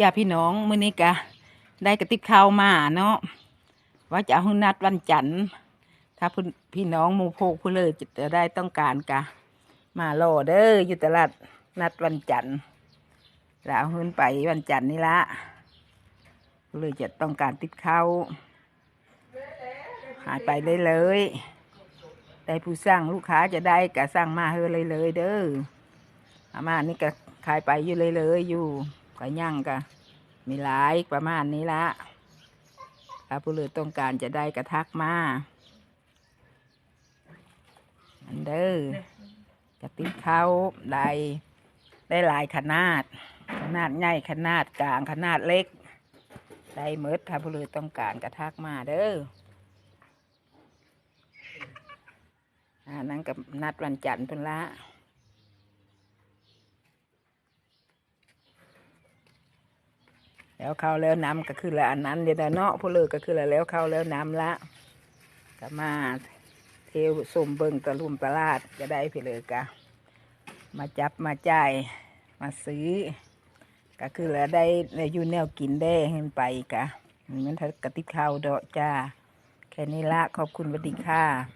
จ้าพี่น้องมื้อนี้กะได้กระติบข้าวมาเนาะว่าจะเอาห้นัดวันจันทร์ถ้าพี่พี่น้องมูโพกผู้เลยจะได้ต้องการกะ มารอเด้ออยู่ตลาดนัดวันจันทร์แล้วเอาเงินไปวันจันทร์นี่ละผู้เลยจะต้องการติดข้าวหายไปเลยเลยได้ผู้สร้างลูกค้าจะได้กะสร้างมาเฮอเลยเลยเด้ออามานี่ก็ขายไปอยู่เลยเลยอยู่ ก็ย่างกะมีหลายประมาณนี้ละถ้าผู้เลือต้องการจะได้กระทักมาอันเด้อกระติบเขาได้ได้หลายขนาด ขนาดใหญ่ขนาดกลางขนาดเล็ก ได้เมดถ้าผู้เลือต้องการกระทักมาเด้ออ่านั่นกับนัดวันจันทร์เพิ่นละ แล้วเข้าแล้วน้ำก็คือละอันนั้นเดี๋ยวเนาะผู้เลิกก็คือละแล้วเข้าแล้วน้ำละก็มาเทวสมเบิงตะลุมตลาดจะได้พี่เลยกะมาจับมาจ่ายมาซื้อ ก็คือละได้ได้อยู่แนวกินได้เห็นไปกะมันกกะติบข้าวดอกจ้า แค่นี้ละขอบคุณวัสดีค่ะ